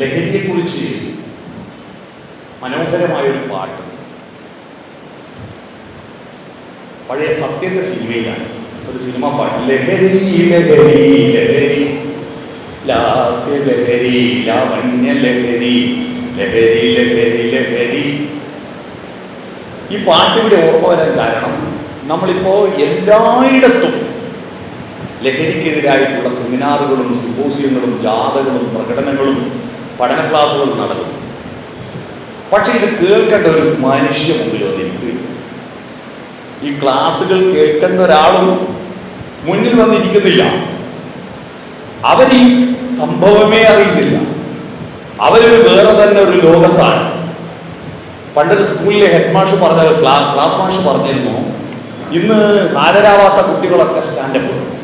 ലഹരിയെക്കുറിച്ച് മനോഹരമായൊരു പാട്ട്. പഴയ സത്യന്റെ സിനിമയിലാണ്. ഒരു സിനിമ പാട്ട്. ലഹരി ലഹരി ലഹരി. ലാസ്യ ലഹരി ലാവണ്യ ലഹരി. ലഹരി ലഹരി ലഹരി. ഈ പാട്ട് ഇവിടെ ഓർമ്മ വരാൻ കാരണം നമ്മളിപ്പോ എല്ലായിടത്തും ലഹരിക്കെതിരായിട്ടുള്ള സെമിനാറുകളും സിമ്പോസിയങ്ങളും ജാഥകളും പ്രകടനങ്ങളും പഠന ക്ലാസ്സുകൾ നടക്കുന്നു പക്ഷെ ഇത് കേൾക്കേണ്ട ഒരു മനുഷ്യ മുമ്പിൽ വന്നിരിക്കുകയില്ല ഈ ക്ലാസ്സുകൾ കേൾക്കേണ്ട ഒരാളും മുന്നിൽ വന്നിരിക്കുന്നില്ല. അവരീ സംഭവമേ അറിയുന്നില്ല. അവരൊരു വേറെ തന്നെ ഒരു ലോകത്താണ്. പണ്ടൊരു സ്കൂളിലെ ഹെഡ് മാഷ് പറഞ്ഞ ക്ലാ- ക്ലാസ് മാഷ് പറഞ്ഞിരുന്നു ഇന്ന് ഹാജരാവാത്ത കുട്ടികളൊക്കെ സ്റ്റാൻഡപ്പ്.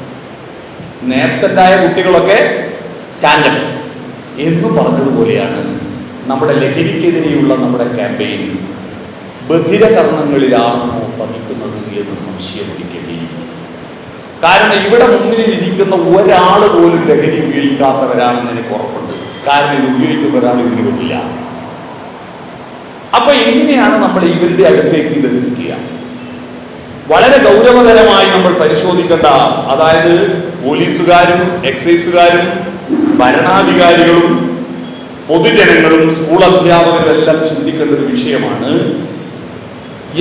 നേപ്സെറ്റായ കുട്ടികളൊക്കെ സ്റ്റാൻഡപ്പ്. എന്ന് പറഞ്ഞതുപോലെയാണ് നമ്മുടെ ലഹരിക്കെതിരെയുള്ള നമ്മുടെ ക്യാമ്പയിൻ ബധിരകർണങ്ങളിലാണോ പതിക്കുന്നത് എന്ന് സംശയമൊരിക്കേണ്ടി കാരണം ഇവിടെ മുന്നിൽ ഇരിക്കുന്ന ഒരാൾ പോലും ലഹരി ഉപയോഗിക്കാത്തവരാണെന്ന് എനിക്ക് ഉറപ്പുണ്ട്. കാരണം ഇത് ഉപയോഗിക്കുന്ന ഒരാൾ വരില്ല അപ്പൊ എങ്ങനെയാണ് നമ്മൾ ഇവരുടെ അടുത്തേക്ക് ഇത് എത്തിക്കുക? വളരെ ഗൗരവതരമായി നമ്മൾ പരിശോധിക്കേണ്ട അതായത് പോലീസുകാരും എക്സൈസുകാരും ഭരണാധികാരികളും പൊതുജനങ്ങളും സ്കൂൾ അധ്യാപകരും എല്ലാം ചിന്തിക്കേണ്ട ഒരു വിഷയമാണ്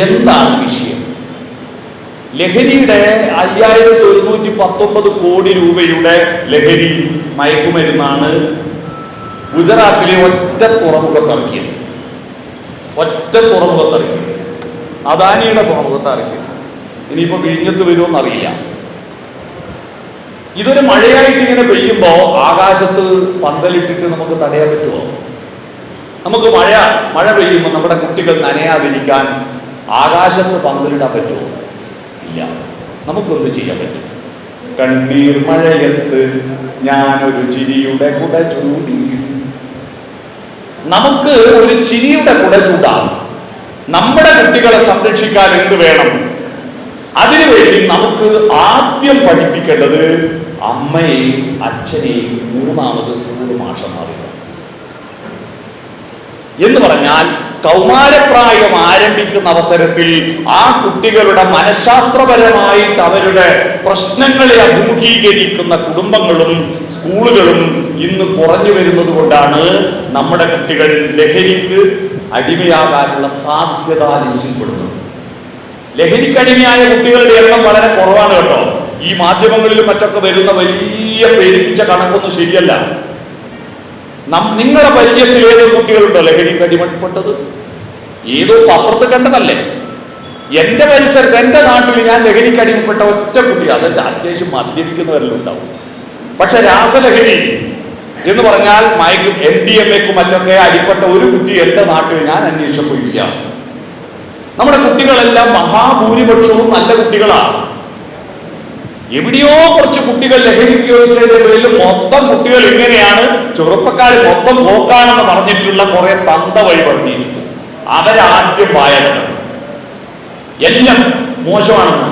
എന്താണ് വിഷയം? ലഹരിയുടെ അയ്യായിരത്തി ഒരുന്നൂറ്റി പത്തൊമ്പത് കോടി രൂപയുടെ ലഹരി മയക്കുമരുന്നാണ് ഗുജറാത്തിലെ ഒറ്റ തുറമുഖത്തിറക്കിയത്. ഒറ്റ തുറമുഖത്തിറക്കിയത്. അദാനിയുടെ തുറമുഖത്തിറക്കിയത്. ഇനിയിപ്പോ വിഴിഞ്ഞത്ത് വരുമെന്ന് അറിയില്ല ഇതൊരു മഴയായിട്ട് ഇങ്ങനെ പെയ്യുമ്പോൾ ആകാശത്ത് പന്തലിട്ടിട്ട് നമുക്ക് തടയാൻ പറ്റുമോ? നമുക്ക് മഴ മഴ പെയ്യുമ്പോൾ നമ്മുടെ കുട്ടികൾ നനയാതിരിക്കാൻ ആകാശത്ത് പന്തലിടാൻ പറ്റുമോ? ഇല്ല. നമുക്കൊന്നും ചെയ്യാൻ പറ്റും? കണ്ണീർ മഴയത്ത് ഞാനൊരു ചിരിയുടെ കുട ചൂടി. നമുക്ക് ഒരു ചിരിയുടെ കുട ചൂടാകും നമ്മുടെ കുട്ടികളെ സംരക്ഷിക്കാൻ എന്ത് വേണം? അതിനുവേണ്ടി നമുക്ക് ആദ്യം പഠിപ്പിക്കേണ്ടത് അമ്മയെയും അച്ഛനെയും മൂന്നാമത് സ്കൂൾ മാഷന്മാരില്ല എന്ന് പറഞ്ഞാൽ കൗമാരപ്രായം ആരംഭിക്കുന്ന അവസരത്തിൽ ആ കുട്ടികളുടെ മനഃശാസ്ത്രപരമായിട്ട് അവരുടെ പ്രശ്നങ്ങളെ അഭിമുഖീകരിക്കുന്ന കുടുംബങ്ങളും സ്കൂളുകളും ഇന്ന് കുറഞ്ഞു വരുന്നത് കൊണ്ടാണ് നമ്മുടെ കുട്ടികൾ ലഹരിക്ക് അടിമയാകാനുള്ള സാധ്യത നിശ്ചയപ്പെടുന്നത് ലഹരിക്കടിമയായ കുട്ടികളുടെ എണ്ണം വളരെ കുറവാണ് കേട്ടോ. ഈ മാധ്യമങ്ങളിലും മറ്റൊക്കെ വരുന്ന വലിയ പേരിപ്പിച്ച കണക്കൊന്നും ശരിയല്ല. നിങ്ങളുടെ പരിചയത്തിൽ ഏതോ കുട്ടികളുണ്ടോ? ലഹരി കടിമപ്പെട്ടത് ഏതോ പത്രത്തിൽ കണ്ടതല്ലേ? എന്റെ പരിസരത്ത് എന്റെ നാട്ടിൽ ഞാൻ ലഹരിക്ക് ഒറ്റ കുട്ടി. അത് അത്യാവശ്യം മദ്യപിക്കുന്നവരെല്ലാം ഉണ്ടാവും. പക്ഷെ രാസലഹരി എന്ന് പറഞ്ഞാൽ മയക്കും എം ഡി എം എക്കും മറ്റൊക്കെ അടിപ്പെട്ട ഒരു കുട്ടി എന്റെ നാട്ടിൽ ഞാൻ അന്വേഷിച്ചപ്പോ ഇല്ല. നമ്മുടെ കുട്ടികളെല്ലാം മഹാഭൂരിപക്ഷവും നല്ല കുട്ടികളാണ് എവിടെയോ കുറച്ച് കുട്ടികൾ ലഹരി ഉപയോഗിച്ചതിന്റെ പേരിൽ മൊത്തം കുട്ടികൾ ഇങ്ങനെയാണ് ചെറുപ്പക്കാർ മൊത്തം പോക്കാണെന്ന് പറഞ്ഞിട്ടുള്ള കുറെ തന്ത വഴി പറഞ്ഞിട്ടുണ്ട് അവരാദ്യം വായന എല്ലാം മോശമാണെന്ന്.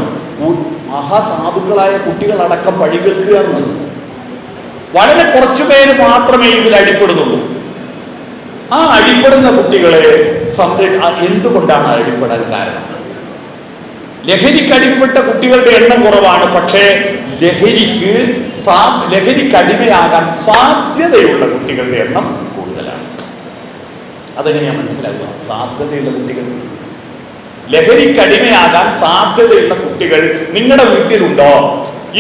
മഹാസാധുക്കളായ കുട്ടികളടക്കം വഴി കേൾക്കുകയാണ് വളരെ കുറച്ചു പേര് മാത്രമേ ഇതിൽ അടിപ്പെടുന്നുള്ളൂ. ആ അടിപ്പെടുന്ന കുട്ടികളെ സംര ആ എന്തുകൊണ്ടാണ് അടിപ്പെടാൻ കാരണം? ലഹരിക്ക് അടിമപ്പെട്ട കുട്ടികളുടെ എണ്ണം കുറവാണ്. പക്ഷേ ലഹരിക്ക് സാ ലഹരിക്ക് അടിമയാകാൻ സാധ്യതയുള്ള കുട്ടികളുടെ എണ്ണം കൂടുതലാണ്. അതെങ്ങനെയാ മനസ്സിലാക്കുക? സാധ്യതയുള്ള കുട്ടികൾ. ലഹരിക്ക് അടിമയാകാൻ സാധ്യതയുള്ള കുട്ടികൾ നിങ്ങളുടെ വീട്ടിലുണ്ടോ?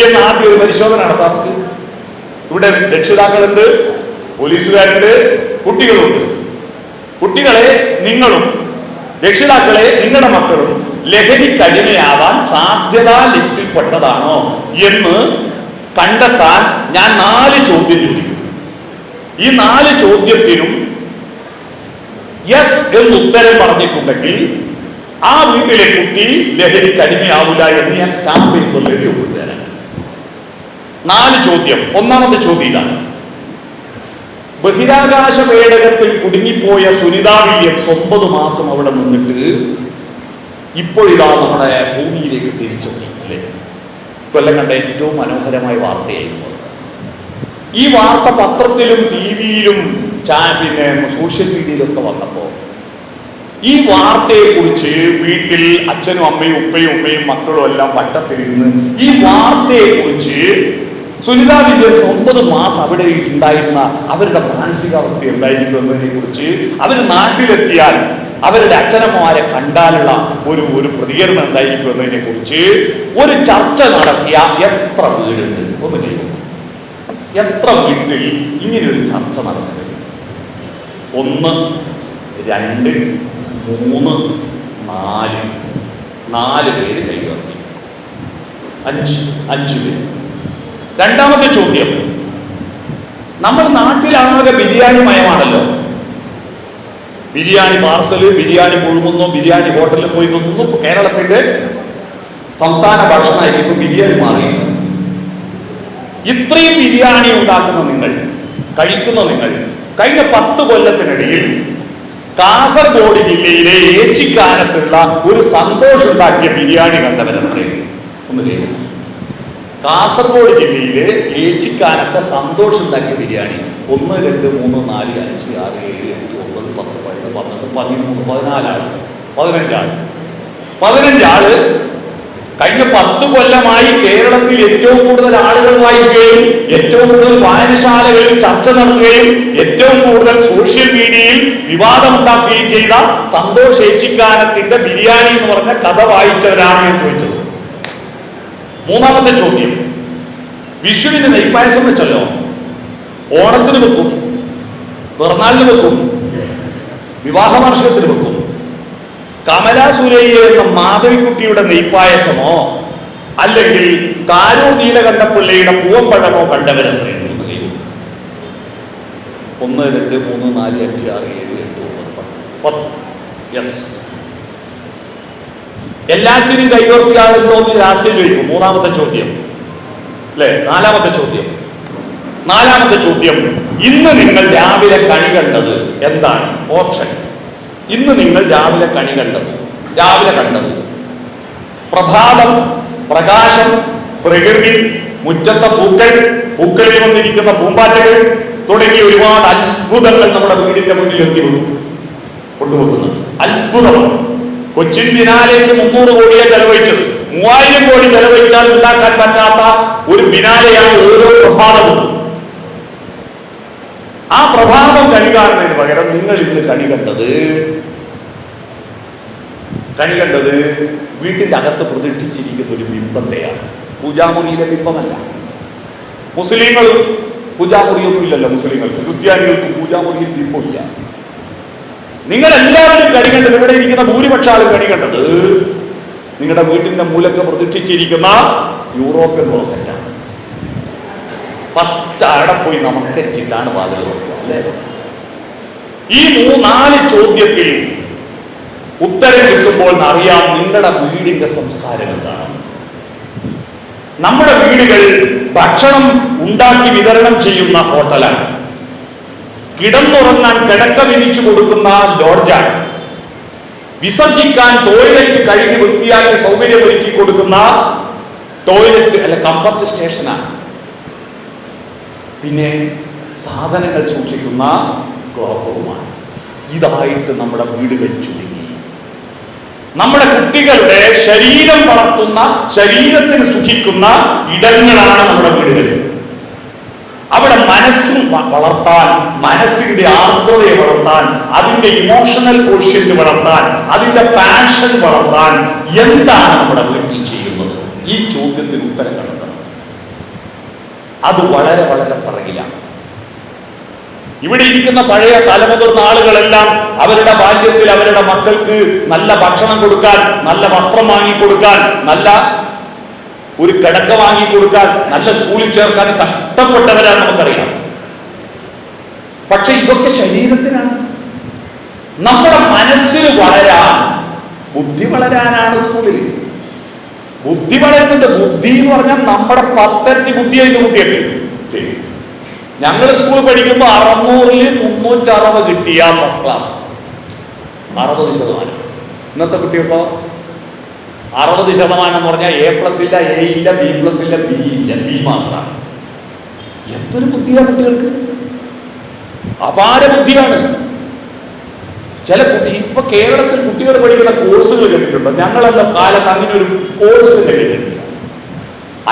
എന്ന് ആദ്യം ഒരു പരിശോധന നടത്താം ഇവിടെ രക്ഷിതാക്കളുണ്ട് പോലീസുകാരുണ്ട് കുട്ടികളുണ്ട്. കുട്ടികളെ നിങ്ങളും രക്ഷിതാക്കളെ നിങ്ങളുടെ മക്കളും ലഹരിക്ക് അടിമയാവാൻ സാധ്യതാ ലിസ്റ്റിൽപ്പെട്ടതാണോ എന്ന് കണ്ടെത്താൻ ഞാൻ നാല് ചോദ്യം ചോദിക്കും ഈ നാല് ചോദ്യത്തിനും യെസ് എന്ന് ഉത്തരം പറഞ്ഞിട്ടുണ്ടെങ്കിൽ ആ വീട്ടിലെ കുട്ടി ലഹരിക്ക് അടിമയാവില്ല എന്ന് ഞാൻ സ്റ്റാമ്പ് ചെയ്തുള്ളൊരു ഒപ്പിട്ടുതരാം നാല് ചോദ്യം. ഒന്നാമത്തെ ചോദ്യം ഇതാണ്. ബഹിരാകാശ പേടകത്തിൽ കുടുങ്ങിപ്പോയ സുനിതാ വില്യംസ് ഒമ്പത് മാസം അവിടെ നിന്നിട്ട് ഇപ്പോഴിതാ നമ്മുടെ ഭൂമിയിലേക്ക് തിരിച്ചെത്തി അല്ലേ? കൊല്ലം കണ്ട ഏറ്റവും മനോഹരമായ വാർത്തയായിരുന്നു ഈ വാർത്ത പത്രത്തിലും ടി വിയിലും പിന്നെ സോഷ്യൽ മീഡിയയിലൊക്കെ വന്നപ്പോൾ ഈ വാർത്തയെക്കുറിച്ച് വീട്ടിൽ അച്ഛനും അമ്മയും ഉപ്പയും ഉമ്മയും മക്കളും എല്ലാം വട്ടത്തിലിരുന്ന് ഈ വാർത്തയെക്കുറിച്ച് സുനിത വില്യംസ് ഒമ്പത് മാസം അവിടെ ഉണ്ടായിരുന്ന അവരുടെ മാനസികാവസ്ഥ എന്തായിരിക്കും എന്നതിനെ കുറിച്ച് അവർ നാട്ടിലെത്തിയാൽ അവരുടെ അച്ഛനമ്മമാരെ കണ്ടാലുള്ള ഒരു ഒരു പ്രതികരണം എന്തായിരിക്കും എന്നതിനെ കുറിച്ച് ഒരു ചർച്ച നടത്തിയ എത്ര വീടുണ്ട്? ഒന്ന് എത്ര വീട്ടിൽ ഇങ്ങനെ ഒരു ചർച്ച നടന്നിട്ടുണ്ട്? ഒന്ന് രണ്ട് മൂന്ന് നാല്. നാല് പേര് കൈവർത്തി അഞ്ച് അഞ്ചു പേര്. രണ്ടാമത്തെ ചോദ്യം. നമ്മൾ നാട്ടിലാണെന്നൊക്കെ ബിരിയാണി മയമാണല്ലോ. ബിരിയാണി പാർസൽ ബിരിയാണി മുഴുകുന്നു ബിരിയാണി ഹോട്ടലിൽ പോയി നിന്നു കേരളത്തിന്റെ സംസ്ഥാന ഭക്ഷണമായിട്ട് ഇപ്പൊ ബിരിയാണി മാറി ഇത്രയും ബിരിയാണി ഉണ്ടാക്കുന്ന നിങ്ങൾ കഴിക്കുന്ന നിങ്ങൾ കഴിഞ്ഞ പത്ത് കൊല്ലത്തിനിടയിൽ കാസർഗോഡ് ജില്ലയിലെ ഏച്ചിക്കാനത്തുള്ള ഒരു സന്തോഷം ഉണ്ടാക്കിയ ബിരിയാണി കണ്ടവരത്രേ ഒന്ന് കേൾക്കുന്നു കാസർഗോഡ് ജില്ലയിലെ ഏച്ചിക്കാനത്തെ സന്തോഷം ഉണ്ടാക്കിയ ബിരിയാണി. ഒന്ന് രണ്ട് മൂന്ന് നാല് അഞ്ച് ആറ് ഏഴ് എട്ട് ഒമ്പത് പത്ത് പതിനൊന്ന് പന്ത്രണ്ട് പതിമൂന്ന് പതിനാലാണ് പതിനഞ്ചാണ് പതിനഞ്ചാൾ കഴിഞ്ഞ പത്ത് കൊല്ലമായി കേരളത്തിൽ ഏറ്റവും കൂടുതൽ ആളുകൾ വായിക്കുകയും ഏറ്റവും കൂടുതൽ വായനശാലകളിൽ ചർച്ച നടത്തുകയും ഏറ്റവും കൂടുതൽ സോഷ്യൽ മീഡിയയിൽ വിവാദമുണ്ടാക്കുകയും ചെയ്ത സന്തോഷ് ഏച്ചിക്കാനത്തിന്റെ ബിരിയാണി എന്ന് പറഞ്ഞ കഥ വായിച്ചവരാണ് ഞാൻ ചോദിച്ചത്. മൂന്നാമത്തെ ചോദ്യം. വിഷുവിന് നെയ്പായസം വെച്ചല്ലോ. ഓണത്തിന് വെക്കും പിറന്നാളിന് വെക്കും വിവാഹ വാർഷികത്തിന് വെക്കും. കമലാ സുരയ്യ എന്ന മാധവിക്കുട്ടിയുടെ നെയ്പായസമോ അല്ലെങ്കിൽ കാരോ നീലകണ്ഠപ്പിള്ളയുടെ പൂവമ്പഴമോ കണ്ടവരെന്ന് ഒന്ന് രണ്ട് മൂന്ന് നാല് അഞ്ച് ആറ് ഏഴ് എട്ട് ഒമ്പത് പത്ത്. പത്ത്. യെസ് എല്ലാറ്റിനും കൈകോർക്കുകയാണെന്ന് എന്ന് രാഷ്ട്രീയം ചോദിക്കും? മൂന്നാമത്തെ ചോദ്യം. അല്ലെ? നാലാമത്തെ ചോദ്യം. നാലാമത്തെ ചോദ്യം. ഇന്ന് നിങ്ങൾ രാവിലെ കണി കണ്ടത് എന്താണ്? ഓപ്ഷൻ ഇന്ന് നിങ്ങൾ രാവിലെ കണി കണ്ടത്. രാവിലെ കണ്ടത്. പ്രഭാതം പ്രകാശം പ്രകൃതി മുറ്റത്തെ പൂക്കൾ പൂക്കളിൽ വന്നിരിക്കുന്ന പൂമ്പാറ്റകൾ തുടങ്ങി ഒരുപാട് അത്ഭുതങ്ങൾ നമ്മുടെ വീടിന്റെ മുന്നിൽ എത്തി കൊണ്ടുവെക്കുന്നുണ്ട് അത്ഭുതമാണ് കൊച്ചിൻ ബിനാലേക്ക് മുന്നൂറ് കോടിയെ ചെലവഴിച്ചത്. മൂവായിരം കോടി ചെലവഴിച്ചാൽ ഉണ്ടാക്കാൻ പറ്റാത്ത ഒരു ബിനാലയാണ് ഓരോ പ്രഭാതവും. ആ പ്രഭാതം കണി കാണുന്നതിന് പകരം നിങ്ങൾ ഇന്ന് കണി കണ്ടത്? കണി കണ്ടത് വീട്ടിന്റെ അകത്ത് പ്രതിഷ്ഠിച്ചിരിക്കുന്ന ഒരു ബിംബത്തെയാണ്. പൂജാമുറിയിലെ ബിംബമല്ല. മുസ്ലിങ്ങൾ പൂജാമുറിയൊന്നും ഇല്ലല്ലോ മുസ്ലിങ്ങൾക്ക്. ക്രിസ്ത്യാനികൾക്ക് പൂജാമുറിയിൽ ബിംബമില്ല. നിങ്ങൾ എല്ലാവരും കണി കണ്ടത് ഇവിടെ ഇരിക്കുന്ന ഭൂരിപക്ഷ ആളും കണി കണ്ടത്. നിങ്ങളുടെ വീട്ടിന്റെ മൂലക്ക് പ്രതിഷ്ഠിച്ചിരിക്കുന്ന യൂറോപ്യൻ ക്ലോസറ്റാണ് ഫസ്റ്റ് അവിടെ പോയി നമസ്കരിച്ചിട്ടാണ് വാതിൽ അല്ലേ? ഈ മൂന്നാൽ ചോദ്യത്തിൽ ഉത്തരം കിട്ടുമ്പോൾ അറിയാം നിങ്ങളുടെ വീടിന്റെ സംസ്കാരം എന്താണ്. നമ്മുടെ വീടുകൾ ഭക്ഷണം ഉണ്ടാക്കി വിതരണം ചെയ്യുന്ന ഹോട്ടലാണ്. കിടന്നുറങ്ങാൻ കിടക്ക വിരിച്ചു കൊടുക്കുന്ന ലോഡ്ജാണ് വിസർജിക്കാൻ ടോയ്ലറ്റ് കഴുകി വൃത്തിയാക്കി സൗകര്യമൊരുക്കി കൊടുക്കുന്ന ടോയ്ലറ്റ് അല്ല കംഫർട്ട് സ്റ്റേഷനാണ് പിന്നെ സാധനങ്ങൾ സൂക്ഷിക്കുന്ന ക്ലോക്ക് ഇതായിട്ട് നമ്മുടെ വീടുകൾ ചുരുങ്ങി. നമ്മുടെ കുട്ടികളുടെ ശരീരം വളർത്തുന്ന ശരീരത്തിന് സുഖിക്കുന്ന ഇടങ്ങളാണ് നമ്മുടെ വീടുകൾ. മനസ്സും വളർത്താൻ മനസ്സിന്റെ ആർദ്രതയെ വളർത്താൻ അതിന്റെ ഇമോഷണൽ കോഷ്യന്റ് വളർത്താൻ അതിന്റെ പാഷൻ വളർത്താൻ എന്താണ് നമ്മുടെ വീട്ടിൽ ചെയ്യുന്നത്? ഈ ചോദ്യത്തിന് ഉത്തരം കണ്ടെത്തണം. അത് വളരെ വളരെ പറയിലാണ് ഇവിടെ ഇരിക്കുന്ന പഴയ തലമുതിർന്ന ആളുകളെല്ലാം അവരുടെ ബാല്യത്തിൽ അവരുടെ മക്കൾക്ക് നല്ല ഭക്ഷണം കൊടുക്കാൻ നല്ല വസ്ത്രം വാങ്ങിക്കൊടുക്കാൻ നല്ല ഒരു കിടക്ക വാങ്ങിക്കൊടുക്കാൻ നല്ല സ്കൂളിൽ ചേർക്കാൻ കഷ്ടപ്പെട്ടവരാണ് നമുക്കറിയാം. പക്ഷെ ഇതൊക്കെ ശരീരത്തിനാണ്. നമ്മുടെ മനസ്സിൽ വളരാൻ ബുദ്ധി വളരാനാണ് സ്കൂളിൽ. ബുദ്ധി വളരുന്നുണ്ട്. ബുദ്ധി എന്ന് പറഞ്ഞാൽ നമ്മുടെ പത്തരട്ടി ബുദ്ധിയായിട്ട് കുട്ടിയുണ്ട് ഞങ്ങൾ സ്കൂൾ പഠിക്കുമ്പോൾ അറുന്നൂറിൽ മുന്നൂറ്റി അറുപത് കിട്ടിയ ഫസ്റ്റ് ക്ലാസ് അറുപത് ശതമാനം. ഇന്നത്തെ കുട്ടിയപ്പോ അറുപത് ശതമാനം എന്ന് പറഞ്ഞാൽ എ പ്ലസ് ഇല്ല എ ഇല്ല ബി പ്ലസ് ഇല്ല ബി ഇല്ല ബി മാത്രമാണ് എന്തൊരു ബുദ്ധിയാണ് കുട്ടികൾക്ക്? അപാര ബുദ്ധിയാണ്. ചില കുട്ടി ഇപ്പൊ കേരളത്തിൽ കുട്ടികൾ പഠിക്കുന്ന കോഴ്സുകൾ കേട്ടിട്ടുണ്ടോ? ഞങ്ങളെല്ലാം കാലത്ത് അങ്ങനെ ഒരു കോഴ്സ് കേട്ടിട്ടില്ല.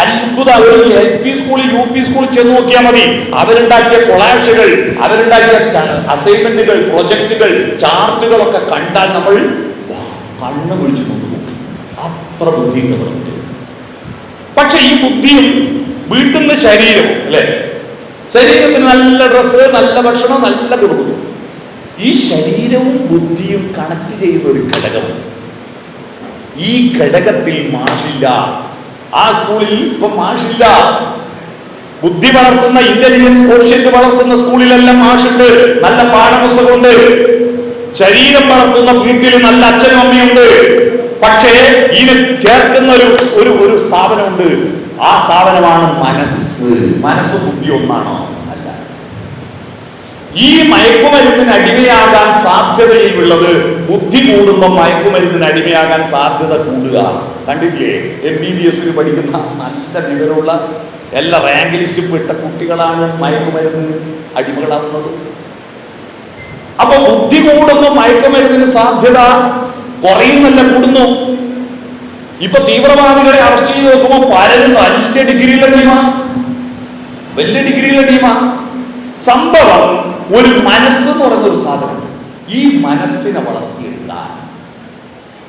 അത്ഭുത ഒരു എൽ പി സ്കൂളിൽ യു പി സ്കൂളിൽ ചെന്ന് നോക്കിയാൽ മതി. അവരുണ്ടാക്കിയ കൊളാഷുകൾ അവരുണ്ടാക്കിയ അസൈൻമെന്റുകൾ പ്രൊജക്ടുകൾ ചാർട്ടുകളൊക്കെ കണ്ടാൽ നമ്മൾ കണ്ണു പിടിച്ചു നോക്കും. അത്ര ബുദ്ധിയുണ്ട് പക്ഷെ ഈ ബുദ്ധിയും വീട്ടിൽ നിന്ന് ശരീരം അല്ലെ? ശരീരത്തിന് നല്ല ഡ്രസ്സ് നല്ല ഭക്ഷണം നല്ല കൊടുക്കുന്നു. ഈ ശരീരവും ബുദ്ധിയും കണക്ട് ചെയ്യുന്ന ഒരു ഘടകം. ഈ ഘടകത്തിൽ മാഷില്ല. ആ സ്കൂളിൽ ഇപ്പൊ മാഷില്ല. ബുദ്ധി വളർത്തുന്ന ഇന്റലിജൻസ് കോഷ്യന്റ് വളർത്തുന്ന സ്കൂളിലെല്ലാം മാഷുണ്ട്. നല്ല പാഠപുസ്തകമുണ്ട്. ശരീരം വളർത്തുന്ന വീട്ടിൽ നല്ല അച്ഛനും അമ്മയുണ്ട്. പക്ഷേ ഇതിന് ചേർക്കുന്ന ഒരു ഒരു സ്ഥാപനമുണ്ട്. ആ സ്ഥാപനമാണ് മനസ്സ്. മനസ്സ് ബുദ്ധി ഒന്നാണോ അല്ല. ഈ മയക്കുമരുന്നിന് അടിമയാകാൻ സാധ്യതയുള്ളത് ബുദ്ധി കൂടുമ്പോൾ മയക്കുമരുന്നിന് അടിമയാകാൻ സാധ്യത കൂടുക. കണ്ടിട്ടില്ലേ? എം ബി ബി എസിൽ പഠിക്കുന്ന നല്ല വിവരമുള്ള എല്ലാ റാങ്ക് ലിസ്റ്റും പെട്ട കുട്ടികളാണ് മയക്കുമരുന്നിന് അടിമകളാകുന്നത്. അപ്പൊ ബുദ്ധി കൂടുന്നു മയക്കുമരുന്നിന് സാധ്യത കുറയുന്നല്ല കൂടുന്നു. ഇപ്പൊ തീവ്രവാദികളെ അറസ്റ്റ് ചെയ്ത് നോക്കുമ്പോൾ പലരും വലിയ ഡിഗ്രിയുള്ള ടീമാ വലിയ ഡിഗ്രിയുള്ള ടീമാ സംഭവം ഒരു മനസ്സ് എന്ന് പറയുന്ന ഒരു സാധനമുണ്ട്. ഈ മനസ്സിനെ വളർത്തിയെടുക്കാൻ.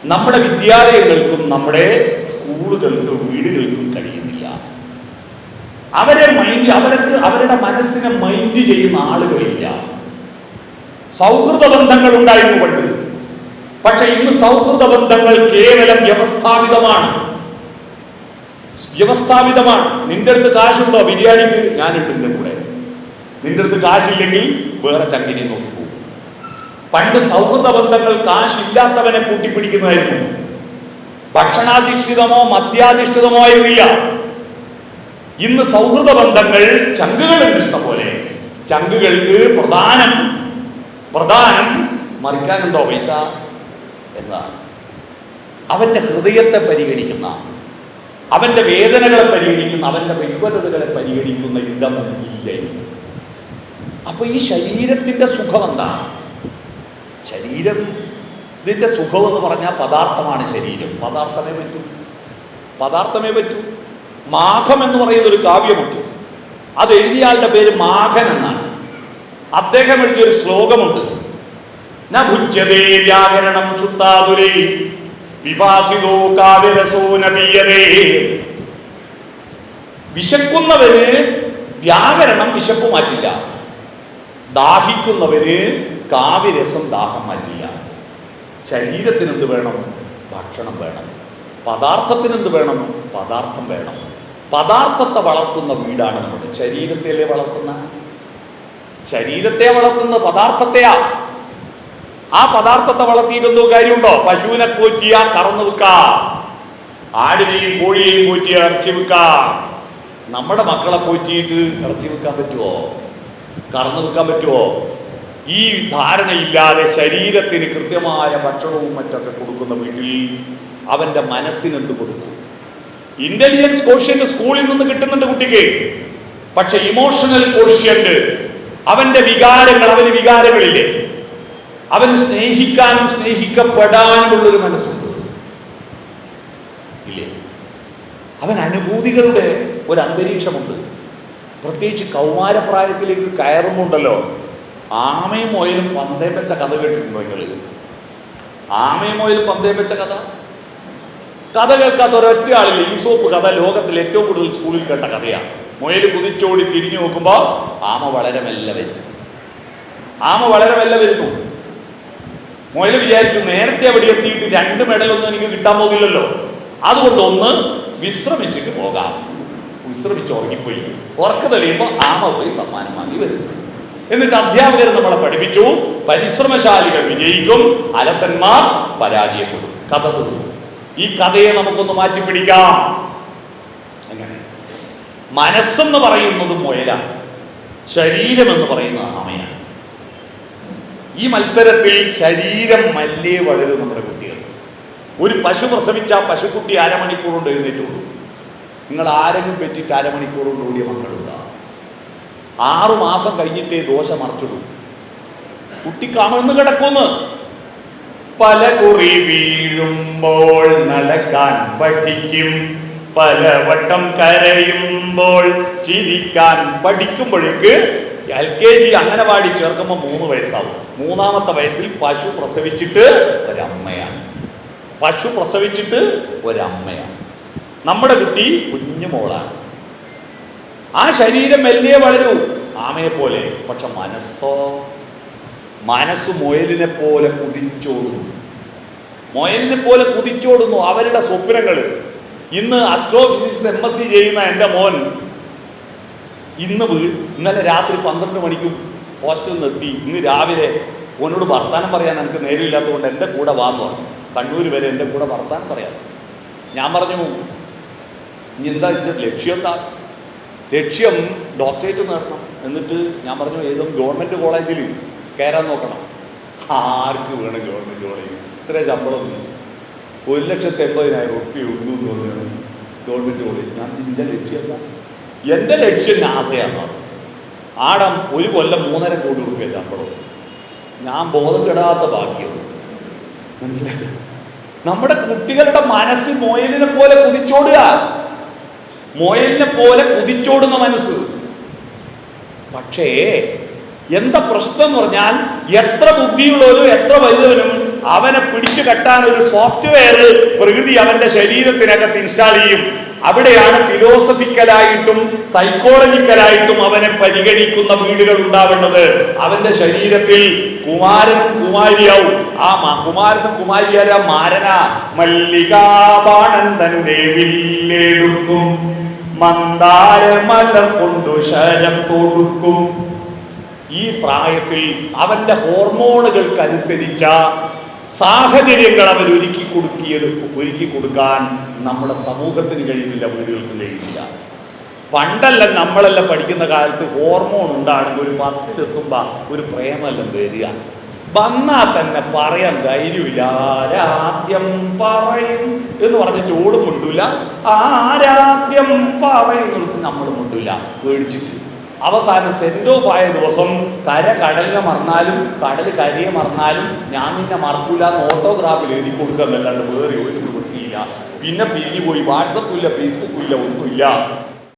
നമ്മുടെ വിദ്യാലയങ്ങൾക്കും നമ്മുടെ സ്കൂളുകൾക്കും വീടുകൾക്കും കഴിയുന്നില്ല. അവരെ മൈൻഡ് അവർക്ക് അവരുടെ മനസ്സിനെ മൈൻഡ് ചെയ്യുന്ന ആളുകളില്ല. സൗഹൃദ ബന്ധങ്ങൾ ഉണ്ടായിരുന്നു പണ്ട്. പക്ഷെ ഇന്ന് സൗഹൃദ ബന്ധങ്ങൾ കേവലം വ്യവസ്ഥാപിതമാണ്. വ്യവസ്ഥാപിതമാണ്. നിന്റെ അടുത്ത് കാശുണ്ടോ? ബിരിയാണിക്ക് ഞാൻ ഇട്ടിന്റെ കൂടെ നിന്റെ അടുത്ത് കാശില്ലെങ്കിൽ വേറെ ചങ്കിനെ നോക്കി പോകും. പണ്ട് സൗഹൃദ ബന്ധങ്ങൾ കാശില്ലാത്തവനെ കൂട്ടിപ്പിടിക്കുന്നതായിരുന്നു. ഭക്ഷണാധിഷ്ഠിതമോ മദ്യാധിഷ്ഠിതമോ ആയിരുന്നില്ല. ഇന്ന് സൗഹൃദ ബന്ധങ്ങൾ ചങ്കുകളുണ്ട് ഇഷ്ടം പോലെ. ചങ്കുകൾക്ക് പ്രധാനം പ്രധാനം മറിക്കാനുണ്ടോ പൈസ? എന്നതാണ് അവന്റെ ഹൃദയത്തെ പരിഗണിക്കുന്ന അവന്റെ വേദനകളെ പരിഗണിക്കുന്ന അവന്റെ വിഹ്വലതകളെ പരിഗണിക്കുന്ന ഇടം ഇല്ല ഇന്ന്. അപ്പൊ ഈ ശരീരത്തിന്റെ സുഖം എന്താണ്? ശരീരം ഇതിന്റെ സുഖം എന്ന് പറഞ്ഞാൽ പദാർത്ഥമാണ് ശരീരം. പദാർത്ഥമേ പറ്റൂ. പദാർത്ഥമേ പറ്റൂ. മാഘം എന്ന് പറയുന്ന ഒരു കാവ്യമുണ്ട്. അത് എഴുതിയാളുടെ പേര് മാഘൻ എന്നാണ്. അദ്ദേഹം എഴുതിയൊരു ശ്ലോകമുണ്ട്. ന ഭുജ്യതേ വ്യാകരണം വിശക്കുന്നവന് വ്യാകരണം വിശപ്പ് മാറ്റില്ല. ദാഹിക്കുന്നവന് കാവ്യരസം ദാഹം മാറ്റില്ല. ശരീരത്തിന് എന്ത് വേണം? ഭക്ഷണം വേണം. പദാർത്ഥത്തിന് എന്ത് വേണം? പദാർത്ഥം വേണം. പദാർത്ഥത്തെ വളർത്തുന്ന വീടാണ് നമ്മുടെ ശരീരത്തിലെ വളർത്തുന്ന? ശരീരത്തെ വളർത്തുന്ന പദാർത്ഥത്തെയാ. ആ പദാർത്ഥത്തെ വളർത്തിയിട്ടൊന്നും കാര്യമുണ്ടോ? പശുവിനെ പോറ്റിയ കറന്നു വെക്ക ആടിനെയും കോഴിയെയും പോറ്റിയ ഇറച്ചി വെക്ക നമ്മുടെ മക്കളെ പോറ്റിയിട്ട് ഇറച്ചി വെക്കാൻ പറ്റുമോ കറന്നു വെക്കാൻ പറ്റുമോ ഈ ധാരണയില്ലാതെ ശരീരത്തിന് കൃത്യമായ ഭക്ഷണവും മറ്റൊക്കെ കൊടുക്കുന്ന വീട്ടിൽ അവന്റെ മനസ്സിന് എന്ത് കൊടുത്തു ഇന്റലിജൻസ് കോഷ്യന്റ് സ്കൂളിൽ നിന്ന് കിട്ടുന്നുണ്ട് കുട്ടിക്ക്. പക്ഷെ ഇമോഷണൽ കോഷ്യന്റ് അവന്റെ വികാരങ്ങൾ അവന് വികാരങ്ങളില്ലേ? അവന് സ്നേഹിക്കാനും സ്നേഹിക്കപ്പെടാനുമുള്ള ഒരു മനസ്സുണ്ട്. ഇല്ലേ? അവൻ അനുഭൂതികളുടെ ഒരു അന്തരീക്ഷമുണ്ട്. പ്രത്യേകിച്ച് കൗമാരപ്രായത്തിലേക്ക് കയറുമ്പോണ്ടല്ലോ ആമയും മോയിലും പന്തയം വെച്ച കഥ കേട്ടിട്ടുണ്ടോ നിങ്ങൾ ആമയും മോയിലും പന്തയം വെച്ച കഥ? കഥ കേൾക്കാത്ത ഒരൊറ്റ ആളില്ല. ഈ സോപ്പ് കഥ ലോകത്തിൽ ഏറ്റവും കൂടുതൽ സ്കൂളിൽ കേട്ട കഥയാണ് മുയൽ കുതിച്ചോടി തിരിഞ്ഞു നോക്കുമ്പോൾ ആമ വളരെ മെല്ലെ വരും. ആമ വളരെ മെല്ലെ വരുന്നു. മുയൽ വിചാരിച്ചു നേരത്തെ അവിടെ എത്തിയിട്ട് രണ്ട് മെഡലൊന്നും എനിക്ക് കിട്ടാൻ പോകില്ലല്ലോ. അതുകൊണ്ട് ഒന്ന് വിശ്രമിച്ചിട്ട് പോകാം. വിശ്രമിച്ച് ഉറങ്ങിപ്പോയി. ഉറക്ക തെളിയുമ്പോൾ ആമ പോയി സമ്മാനം വാങ്ങി വരുന്നു. എന്നിട്ട് അധ്യാപകർ നമ്മളെ പഠിപ്പിച്ചു പരിശ്രമശാലികൾ വിജയിക്കും അലസന്മാർ പരാജയപ്പെടും. കഥ തോന്നും ഈ കഥയെ നമുക്കൊന്ന് മാറ്റി പിടിക്കാം എങ്ങനെ? മനസ്സെന്ന് പറയുന്നത് മുയലാണ്. ശരീരം എന്ന് പറയുന്നത് ആമയാണ്. ഈ മത്സരത്തിൽ ശരീരം മല്ലേ വളരും നമ്മുടെ കുട്ടികൾ. ഒരു പശു പ്രസവിച്ച ആ പശുക്കുട്ടി അരമണിക്കൂർ കൊണ്ട് എഴുന്നേറ്റുള്ളൂ. നിങ്ങൾ ആരെങ്കിലും പറ്റിയിട്ട് അരമണിക്കൂർ കൊണ്ട് ഓടിയ മക്കളുണ്ടാവും ആറു മാസം കഴിഞ്ഞിട്ടേ ദോശ മറച്ചുള്ളൂ. കുട്ടി കമഴ്ന്ന് കിടക്കുന്നു. പല കുറി വീഴുമ്പോൾ നടക്കാൻ പഠിക്കും. പല വട്ടം കരയുമ്പോൾ ചിരിക്കാൻ പഠിക്കുമ്പോഴേക്ക് എൽ കെ ജി അംഗനവാടി ചേർക്കുമ്പോൾ മൂന്ന് വയസ്സാവും. മൂന്നാമത്തെ വയസ്സിൽ പശു പ്രസവിച്ചിട്ട് ഒരമ്മയാണ്. പശു പ്രസവിച്ചിട്ട് ഒരമ്മയാണ്. നമ്മുടെ കുട്ടി കുഞ്ഞു മോളാണ്. ആ ശരീരം മെല്ലിയെ വളരൂ. ആമയെ പോലെ പക്ഷെ മനസ്സോ? മനസ്സ് മുയലിനെ പോലെ കുതിച്ചോടുന്നു. മുയലിനെ പോലെ കുതിച്ചോടുന്നു അവരുടെ സ്വപ്നങ്ങൾ ഇന്ന് അസ്ട്രോഫിസിക്സ് എം എസ് സി ചെയ്യുന്ന എന്റെ മോൻ ഇന്ന് വീ- ഇന്നലെ രാത്രി പന്ത്രണ്ട് മണിക്കും ഹോസ്റ്റലിൽ നിന്ന് എത്തി ഇന്ന് രാവിലെ ഓനോട് വർത്താനം പറയാൻ എനിക്ക് നേരമില്ലാത്തതുകൊണ്ട് എന്റെ കൂടെ വാന്ന് പറഞ്ഞു. കണ്ണൂർ വരെ എന്റെ കൂടെ വർത്താനം പറയാം ഞാൻ പറഞ്ഞു ഇനി എന്താ ഇതിന്റെ ലക്ഷ്യം എന്താ ലക്ഷ്യം ഡോക്ടറേറ്റ് നേടണം എന്നിട്ട് ഞാൻ പറഞ്ഞു ഏതും ഗവൺമെന്റ് കോളേജിൽ കയറാൻ നോക്കണം. ആർക്ക് വേണം ഗവൺമെന്റ് കോളേജ് ഇത്ര ശമ്പളം ഒരു ലക്ഷത്തി എൺപതിനായിരം ഉറുപ്പ്യ ഉള്ളൂ എന്ന് പറഞ്ഞു ഗവൺമെന്റ് കോളേജ്. ഞാൻ ഇതിന്റെ ലക്ഷ്യം എന്താ? എന്റെ ലക്ഷ്യം നാസയാണ്? ആടം ഒരു കൊല്ലം മൂന്നര കോടി രൂപ ശമ്പളം ഞാൻ ബോധം കെടാത്ത ഭാഗ്യം. മനസ്സിലായി നമ്മുടെ കുട്ടികളുടെ മനസ്സ് മൊയലിനെ പോലെ കുതിച്ചോടുക. മൊയലിനെ പോലെ കുതിച്ചോടുന്ന മനസ്സ്. പക്ഷേ എന്താ പ്രശ്നം എന്ന് പറഞ്ഞാൽ എത്ര ബുദ്ധിയുള്ളവരും എത്ര വലുതവരും അവനെ പിടിച്ചു കെട്ടാൻ ഒരു സോഫ്റ്റ്വെയർ പ്രകൃതി അവന്റെ ശരീരത്തിനകത്ത് ഇൻസ്റ്റാൾ ചെയ്യും. അവിടെയാണ് ഫിലോസഫിക്കലായിട്ടും സൈക്കോളജിക്കലായിട്ടും അവനെ പരിഗണിക്കുന്ന വീടുകൾ ഉണ്ടാവേണ്ടത്. അവന്റെ ശരീരത്തിൽ കുമാരനും കുമാരിയാവും. ആ കുമാരനും കുമാരിയാര മാരന. മല്ലികാബാണൻ തന്റെ വില്ലെടുക്കും മന്ദാരമലം കൊണ്ടു ശരം തൊടുക്കും. ഈ പ്രായത്തിൽ അവന്റെ ഹോർമോണുകൾക്കനുസരിച്ച സാഹചര്യങ്ങൾ അവർ ഒരുക്കി കൊടുക്കിയത് ഒരുക്കി കൊടുക്കാൻ നമ്മുടെ സമൂഹത്തിന് കഴിയുന്നില്ല വീടുകൾക്ക് കഴിയുന്നില്ല. പണ്ടല്ല നമ്മളല്ല പഠിക്കുന്ന കാലത്ത് ഹോർമോൺ ഉണ്ടാണെങ്കിൽ ഒരു പത്തിലെത്തുമ്പോൾ ഒരു പ്രേമെല്ലാം വരിക. വന്നാൽ തന്നെ പറയാൻ ധൈര്യമില്ല. ആരാദ്യം പറയും എന്ന് പറഞ്ഞിട്ട് ഓടും മുണ്ടില്ല ആരാദ്യം പറയും നമ്മൾ മുണ്ടില്ല പേടിച്ചിട്ട്. അവസാനം സെൻഡ് ഓഫ് ആയ ദിവസം കര കടലിനെ മറന്നാലും കടൽ കരയെ മറന്നാലും ഞാൻ നിന്നെ മറക്കൂല എന്ന് ഓട്ടോഗ്രാഫിൽ എഴുതി കൊടുക്കാൻ എന്നല്ലാണ്ട് വേറെ ഒരു വൃത്തിയില്ല. പിന്നെ പിരിഞ്ഞു പോയി വാട്സപ്പും ഇല്ല ഫേസ്ബുക്കും ഇല്ല ഒന്നുമില്ല.